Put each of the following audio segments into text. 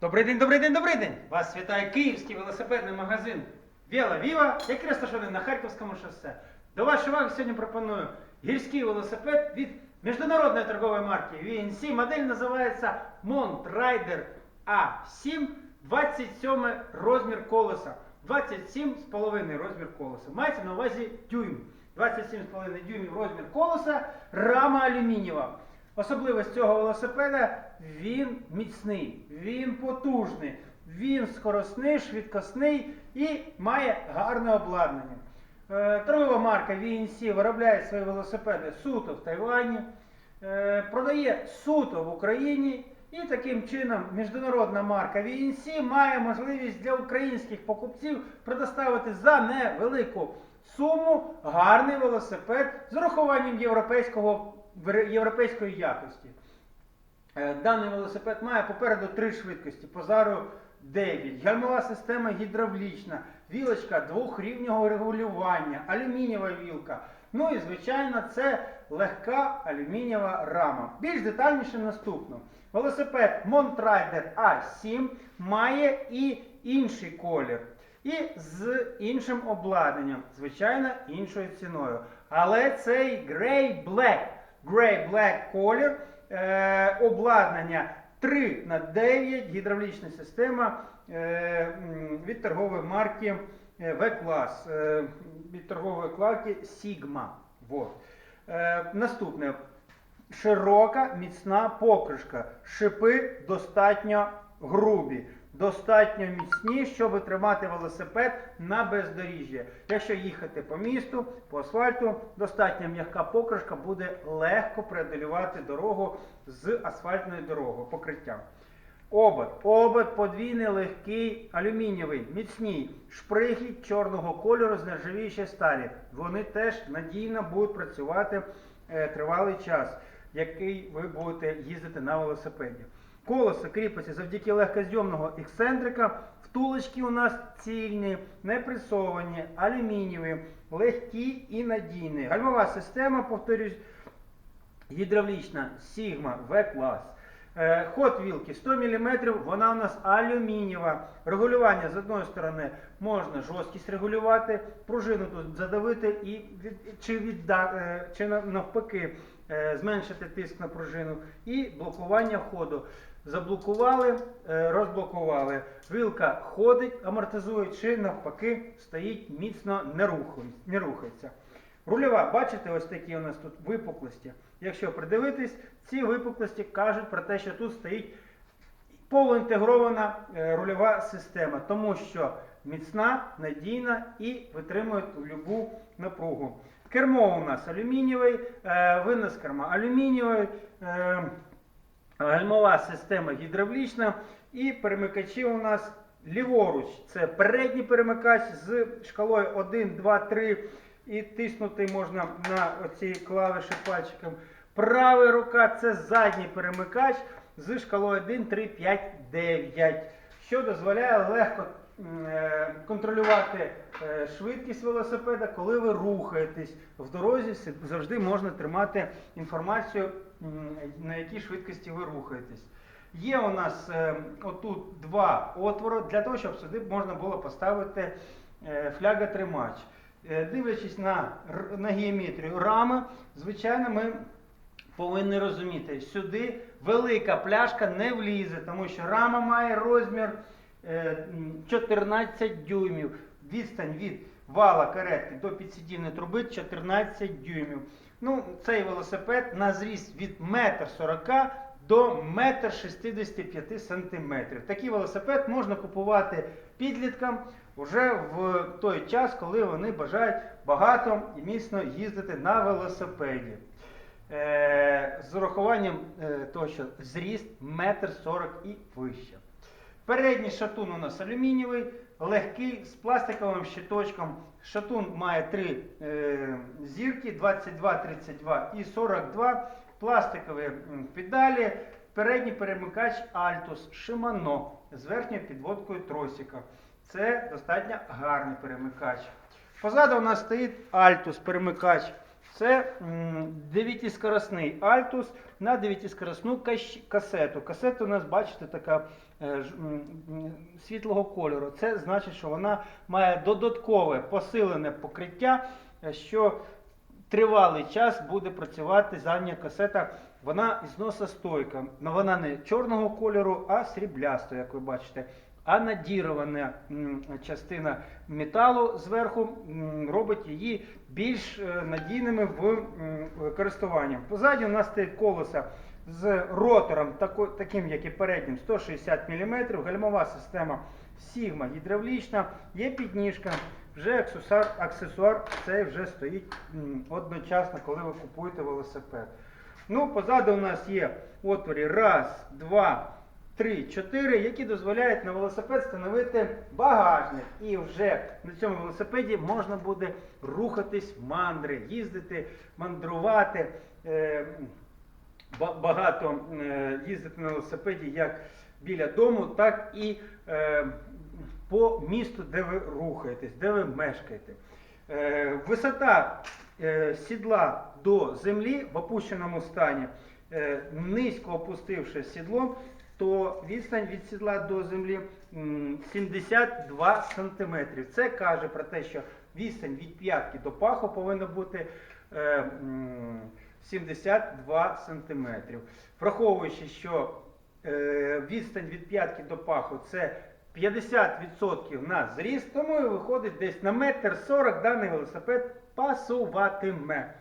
Добрий день, добрий день, добрий день! Вас вітає київський велосипедний магазин Віла Віва, який розташований на Харківському шосе. До вашої уваги сьогодні пропоную гірський велосипед від міжнародної торгової марки VNC. Модель називається Montrider A7, 27 розмір колеса. 27,5 розмір колеса. Мається на увазі дюйм. 27,5 дюймів розмір колеса, рама алюмінієва. Особливість цього велосипеда він міцний, він потужний, він скоросний, швидкісний і має гарне обладнання. Е, Торгова марка VNC виробляє свої велосипеди суто в Тайвані, е, продає суто в Україні. І таким чином міжнародна марка VNC має можливість для українських покупців предоставити за невелику суму гарний велосипед з урахуванням європейського, європейської якості. Е, Даний велосипед має попереду три швидкості, позаду 9, гальмова система гідравлічна, вілочка двохрівнього регулювання, алюмінієва вілка. Ну і звичайно, це легка алюмінієва рама. Більш детальніше наступно. Велосипед Montrider A7 має і інший колір. І з іншим обладнанням, звичайно, іншою ціною. Але цей Grey Black, Grey Black колір, е, обладнання 3 на 9 гідравлічна система е, від торгової марки е, V-Class, е, від торгової марки Sigma. Вот. Е, наступне. Широка, міцна покришка. Шипи достатньо грубі, достатньо міцні, щоб тримати велосипед на бездоріжжі. Якщо їхати по місту, по асфальту, достатньо м'яка покришка буде легко преодолювати дорогу з асфальтною дорогою, покриттям. Обод. Обод подвійний, легкий, алюмінієвий, міцний, шприглі чорного кольору з нержавіючої сталі. Вони теж надійно будуть працювати е, тривалий час, який ви будете їздити на велосипеді. Колесо кріпиться завдяки легкозйомного ексцентрика. Втулочки у нас цільні, непресовані, алюмінієві, легкі і надійні. Гальмова система, повторюсь, гідравлічна Sigma V-клас. Е, Ход вілки 100 мм, вона у нас алюмінієва. Регулювання з одної сторони можна жорсткість регулювати, пружину тут задавити і від, чи, е, чи навпаки зменшити тиск на пружину. І блокування ходу. Заблокували, е, розблокували. Вилка ходить, амортизує, чи навпаки стоїть міцно, не рухається. Рульова, бачите, ось такі у нас тут випуклості. Якщо придивитись, ці випуклості кажуть про те, що тут стоїть полуінтегрована е, рульова система, тому що міцна, надійна і витримує любу напругу. Кермо у нас алюмінієвий, е, винос керма алюмінієвий, е, гальмова система гідравлічна і перемикачі у нас ліворуч. Це передній перемикач з шкалою 1, 2, 3 і тиснути можна на оці клавіші пальчиком. Права рука це задній перемикач з шкалою 1, 3, 5, 9, що дозволяє легко контролювати е, швидкість велосипеда, коли ви рухаєтесь. В дорозі завжди можна тримати інформацію, на якій швидкості ви рухаєтесь. Є у нас е, отут два отвори для того, щоб сюди можна було поставити е, фляготримач. Е, Дивлячись на, на геометрію рами, звичайно, ми повинні розуміти, сюди велика пляшка не влізе, тому що рама має розмір е, 14 дюймів. Відстань від вала каретки до підсидільної труби 14 дюймів. Ну, цей велосипед на зріст від 1,40 м до 1,65 см. Такий велосипед можна купувати підліткам вже в той час, коли вони бажають багато і міцно їздити на велосипеді. Е, з урахуванням е, того, що зріст 1,40 м і вище. Передній шатун у нас алюмінієвий, легкий, з пластиковим щиточком. Шатун має три е, зірки 22, 32 і 42. Пластикові педалі. Передній перемикач Altus Shimano з верхньою підводкою тросика. Це достатньо гарний перемикач. Позаду у нас стоїть Altus перемикач Це м, дев'ятискоросний Альтус на дев'ятискоросну кащ- касету. Касета у нас, бачите, така е, світлого кольору. Це значить, що вона має додаткове посилене покриття, е, що тривалий час буде працювати задня касета. Вона зносостойка. Но вона не чорного кольору, а сріблястого, як ви бачите. А надірована частина металу зверху робить її більш е, надійними в користуванні. Позаді у нас стоїть колеса з ротором, таким як і переднім, 160 мм, гальмова система Sigma гідравлічна, є підніжка, вже аксесуар, аксесуар цей вже стоїть одночасно, коли ви купуєте велосипед. Ну, позаду у нас є отворі раз, два, три, чотири, які дозволяють на велосипед встановити багажник. І вже на цьому велосипеді можна буде рухатись мандри, їздити, мандрувати. Е, багато е, їздити на велосипеді як біля дому, так і е, по місту, де ви рухаєтесь, де ви мешкаєте. Висота сідла до землі в опущеному стані, низько опустивши сідло, то відстань від сідла до землі 72 см. Це каже про те, що відстань від п'ятки до паху повинна бути е, 72 см. Враховуючи, що е, відстань від п'ятки до паху це 50% на зріст, тому і виходить десь на метр 40 даний велосипед пасуватиме.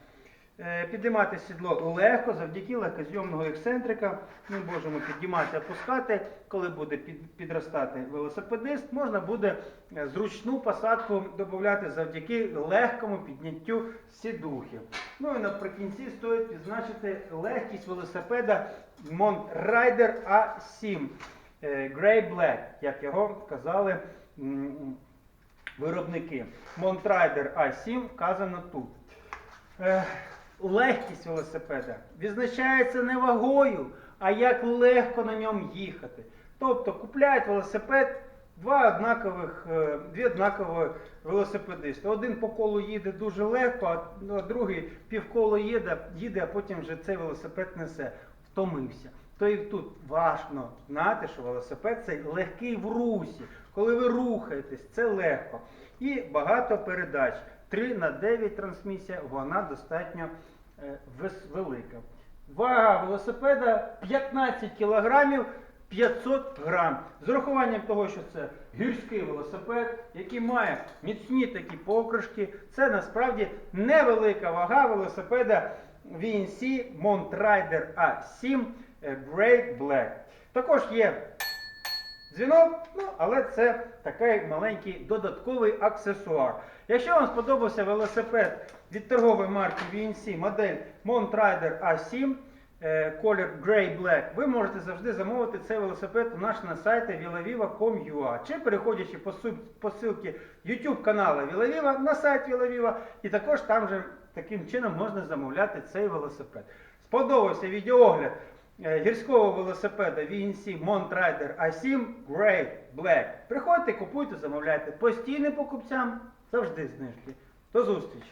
Е, Підіймати сідло легко завдяки легкозйомного ексцентрика. Ми можемо підіймати, опускати. Коли буде підростати велосипедист, можна буде е, зручну посадку додати завдяки легкому підняттю сідухи. Ну і наприкінці стоїть відзначити легкість велосипеда Mont Rider A7 е, Grey Black, як його казали виробники. Rider A7 вказано тут. Легкість велосипеда відзначається не вагою, а як легко на ньому їхати. Тобто купляють велосипед два однакових, е, дві однакові велосипедисти. Один по колу їде дуже легко, ну, а другий півколо їде, їде, а потім вже цей велосипед несе. Втомився. То і тут важно знати, що велосипед цей легкий в русі. Коли ви рухаєтесь, це легко. І багато передач. 3 на 9 трансмісія, вона достатньо е, велика. Вага велосипеда 15 кілограмів 500 грам. З урахуванням того, що це гірський велосипед, який має міцні такі покришки, це насправді невелика вага велосипеда VNC Mont Rider A7 е, Great Black. Також є дзвінок, ну, але це такий маленький додатковий аксесуар. Якщо вам сподобався велосипед від торгової марки VNC модель Mont Rider A7, е, колір Grey Black, ви можете завжди замовити цей велосипед у нас на сайті villaviva.com.ua чи переходячи по су- по ссылці YouTube каналу Villaviva на сайт Villaviva, і також там же таким чином можна замовляти цей велосипед. Сподобався відеоогляд е, гірського велосипеда VNC Montrider A7 Grey Black. Приходьте, купуйте, замовляйте. Постійним покупцям завжди знижки. До зустрічі!